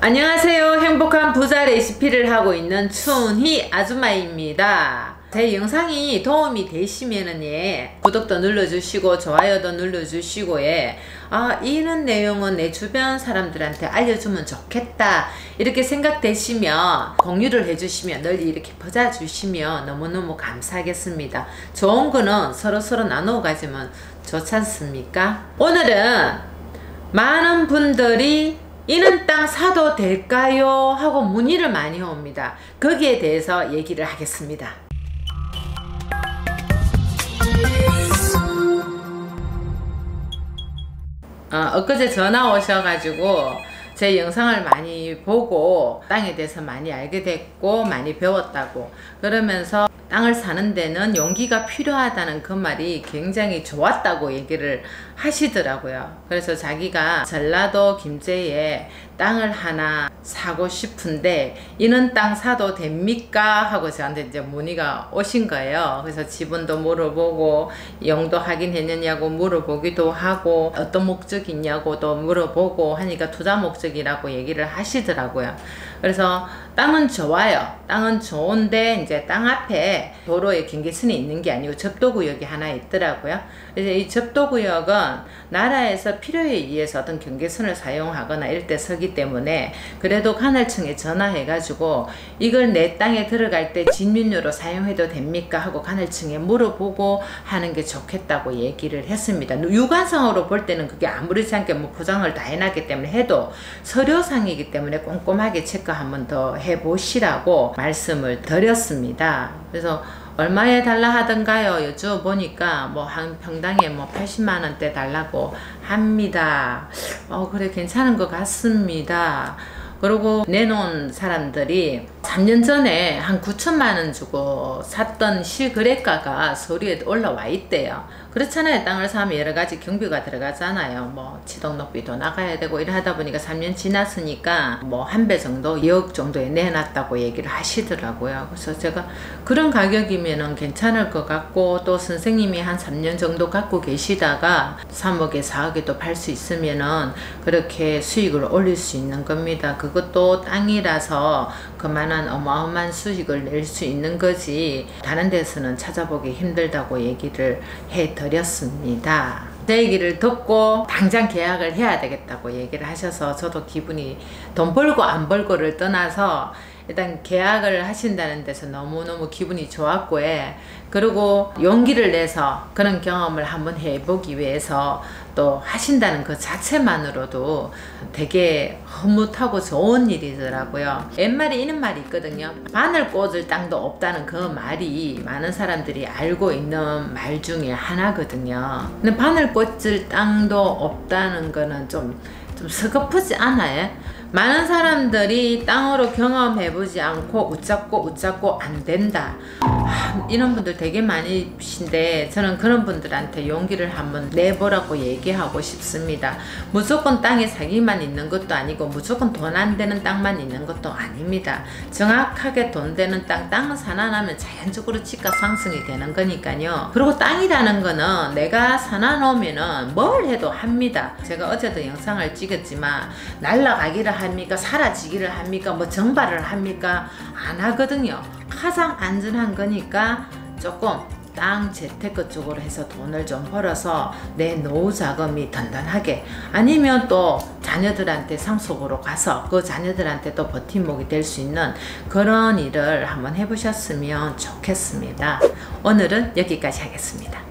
안녕하세요. 행복한 부자 레시피를 하고 있는 춘희 아줌마입니다. 제 영상이 도움이 되시면은 예, 구독도 눌러주시고 좋아요도 눌러주시고 예, 아 이런 내용은 내 주변 사람들한테 알려주면 좋겠다 이렇게 생각되시면 공유를 해주시면 널리 이렇게 퍼져주시면 너무너무 감사하겠습니다. 좋은 거는 서로서로 나누어 가지면 좋지 않습니까? 오늘은 많은 분들이 이는 땅 사도 될까요? 하고 문의를 많이 옵니다. 거기에 대해서 얘기를 하겠습니다. 어, 엊그제 전화 오셔가지고 제 영상을 많이 보고 땅에 대해서 많이 알게 됐고 많이 배웠다고 그러면서 땅을 사는 데는 용기가 필요하다는 그 말이 굉장히 좋았다고 얘기를 하시더라고요. 그래서 자기가 전라도 김제에 땅을 하나 사고 싶은데 이는 땅 사도 됩니까? 하고 저한테 이제 문의가 오신 거예요. 그래서 지분도 물어보고 영도 하긴 했느냐고 물어보기도 하고 어떤 목적이 있냐고도 물어보고 하니까 투자 목적 이라고 얘기를 하시더라고요. 그래서 땅은 좋아요. 땅은 좋은데 이제 땅 앞에 도로에 경계선이 있는 게 아니고 접도구역이 하나 있더라고요. 그래서 이 접도구역은 나라에서 필요에 의해서 어떤 경계선을 사용하거나 이럴 때 서기 때문에 그래도 관할청에 전화해가지고 이걸 내 땅에 들어갈 때 진면료로 사용해도 됩니까 하고 관할청에 물어보고 하는 게 좋겠다고 얘기를 했습니다. 유관상으로 볼 때는 그게 아무렇지 않게 뭐 포장을 다 해놨기 때문에 해도 서류상이기 때문에 꼼꼼하게 체크 한번 더 해보시라고 말씀을 드렸습니다. 그래서 얼마에 달라 하던가요? 여쭤보니까 뭐 한 평당에 뭐 80만 원대 달라고 합니다. 어, 그래 괜찮은 것 같습니다. 그리고 내놓은 사람들이 3년 전에 한 9천만 원 주고 샀던 실거래가가 서류에 올라와 있대요. 그렇잖아요. 땅을 사면 여러 가지 경비가 들어가잖아요. 뭐 지동록비도 나가야 되고 이래 하다 보니까 3년 지났으니까 뭐 한 배 정도 2억 정도에 내놨다고 얘기를 하시더라고요. 그래서 제가 그런 가격이면은 괜찮을 것 같고 또 선생님이 한 3년 정도 갖고 계시다가 3억에 4억에도 팔수 있으면은 그렇게 수익을 올릴 수 있는 겁니다. 그 것도 땅이라서 그만한 어마어마한 수익을 낼 수 있는 거지 다른 데서는 찾아보기 힘들다고 얘기를 해 드렸습니다. 제 얘기를 듣고 당장 계약을 해야 되겠다고 얘기를 하셔서 저도 기분이 돈 벌고 안 벌고를 떠나서 일단 계약을 하신다는 데서 너무너무 기분이 좋았고 요 그리고 용기를 내서 그런 경험을 한번 해보기 위해서 또 하신다는 그 자체만으로도 되게 흐뭇하고 좋은 일이더라고요. 옛말에 이런 말이 있거든요. 바늘 꽂을 땅도 없다는 그 말이 많은 사람들이 알고 있는 말 중에 하나거든요. 근데 바늘 꽂을 땅도 없다는 거는 좀, 좀 서글프지 않아요? 많은 사람들이 땅으로 경험해보지 않고 웃잡고 웃잡고 안 된다. 아, 이런 분들 되게 많으신데 저는 그런 분들한테 용기를 한번 내보라고 얘기하고 싶습니다. 무조건 땅에 사기만 있는 것도 아니고 무조건 돈 안 되는 땅만 있는 것도 아닙니다. 정확하게 돈 되는 땅 땅은 산안하면 자연적으로 집값 상승이 되는 거니까요. 그리고 땅이라는 거는 내가 산안오면은 뭘 해도 합니다. 제가 어제도 영상을 찍었지만 날라가기를 합니까? 사라지기를 합니까? 뭐 정발을 합니까? 안 하거든요. 가장 안전한 거니까 조금 땅 재테크 쪽으로 해서 돈을 좀 벌어서 내 노후 자금이 단단하게 아니면 또 자녀들한테 상속으로 가서 그 자녀들한테 또 버팀목이 될 수 있는 그런 일을 한번 해보셨으면 좋겠습니다. 오늘은 여기까지 하겠습니다.